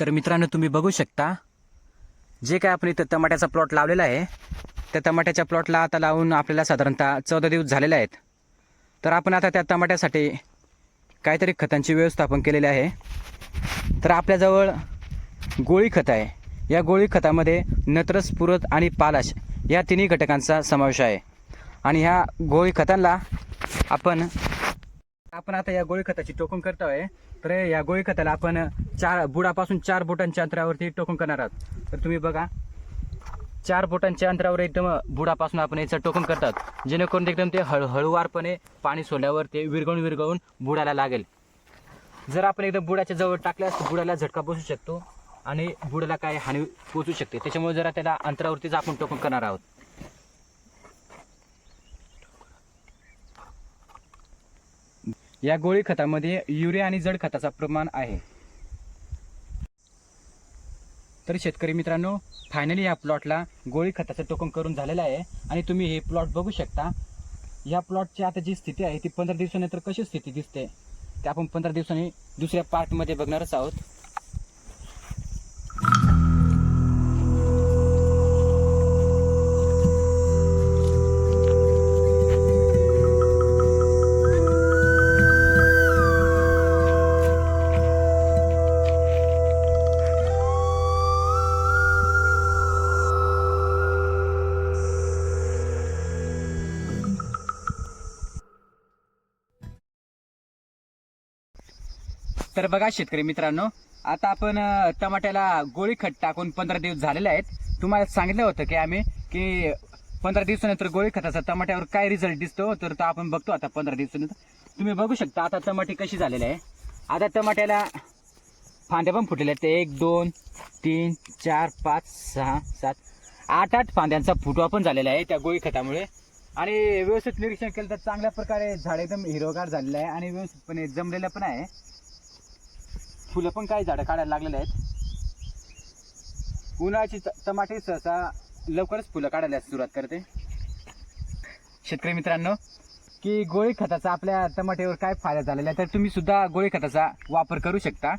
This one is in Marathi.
तर मित्रांनो तुम्ही बघू शकता जे काय आपण इथं टमाट्याचा प्लॉट लावलेला आहे त्या टमाट्याच्या प्लॉटला आता लावून आपल्याला साधारणतः चौदा दिवस झालेले आहेत. तर आपण आता त्या टमाट्यासाठी काहीतरी खतांची व्यवस्थापन केलेली आहे. तर आपल्याजवळ गोळी खत आहे. या गोळी खतामध्ये नत्रस पुरत आणि पालाश या तिन्ही घटकांचा समावेश आहे. आणि ह्या गोळी खतांना आपण आपण आता या गोळी खताची टोकन करतोय तर या गोळी खताला आपण चार बुडापासून चार बोटांच्या अंतरावरती टोकन करणार आहोत. तर तुम्ही बघा चार बोटांच्या अंतरावर एकदम बुडापासून आपण याचं टोकन करतात जेणेकरून एकदम ते हळ हळूवारपणे पाणी सोडल्यावर ते विरघळून विरघळून बुडाला लागेल. जर आपण एकदम बुडाच्या जवळ टाकल्यास बुडाला झटका बसू शकतो आणि बुडाला काय हानी पोचू शकते. त्याच्यामुळे जरा त्याला अंतरावरतीच आपण टोकन करणार आहोत. या गोळी खतामध्ये युरिया आणि जड खताचा प्रमाण आहे. तर शेतकरी मित्रांनो फायनली या प्लॉटला गोळी खताचं टोकन करून झालेलं आहे आणि तुम्ही हे प्लॉट बघू शकता. या प्लॉटची आता जी स्थिती आहे ती पंधरा दिवसानंतर कशी स्थिती दिसते ते आपण पंधरा दिवसांनी दुसऱ्या पार्टमध्ये बघणारच आहोत. तर बघा शेतकरी मित्रांनो आता आपण टमाट्याला गोळी खत टाकून पंधरा दिवस झालेले आहेत. तुम्हाला सांगितलं होतं की आम्ही की पंधरा दिवसानंतर गोळी खताचा टमाट्यावर काय रिझल्ट दिसतो तर तो आपण बघतो आता पंधरा दिवसानंतर. तुम्ही बघू शकता आता टमाटे कशी झालेले आहे. आता टमाट्याला फांद्या पण फुटलेल्या आहेत. एक दोन तीन चार पाच सहा सात आठ आठ फांद्यांचा फुटवा पण झालेला आहे त्या गोळी खतामुळे. आणि व्यवस्थित निरीक्षण केलं तर चांगल्या प्रकारे झाड एकदम हिरवगार झालेलं आहे आणि व्यवस्थितपणे जमलेलं पण आहे. फुलं पण काही झाडं काढायला लागलेले आहेत. उन्हाळ्याची टमाटे सहसा लवकरच फुलं काढायला सुरुवात करते. शेतकरी मित्रांनो की गोळी खताचा आपल्या टमाट्यावर काय फायदा झालेला आहे तर तुम्ही सुद्धा गोळी खताचा वापर करू शकता.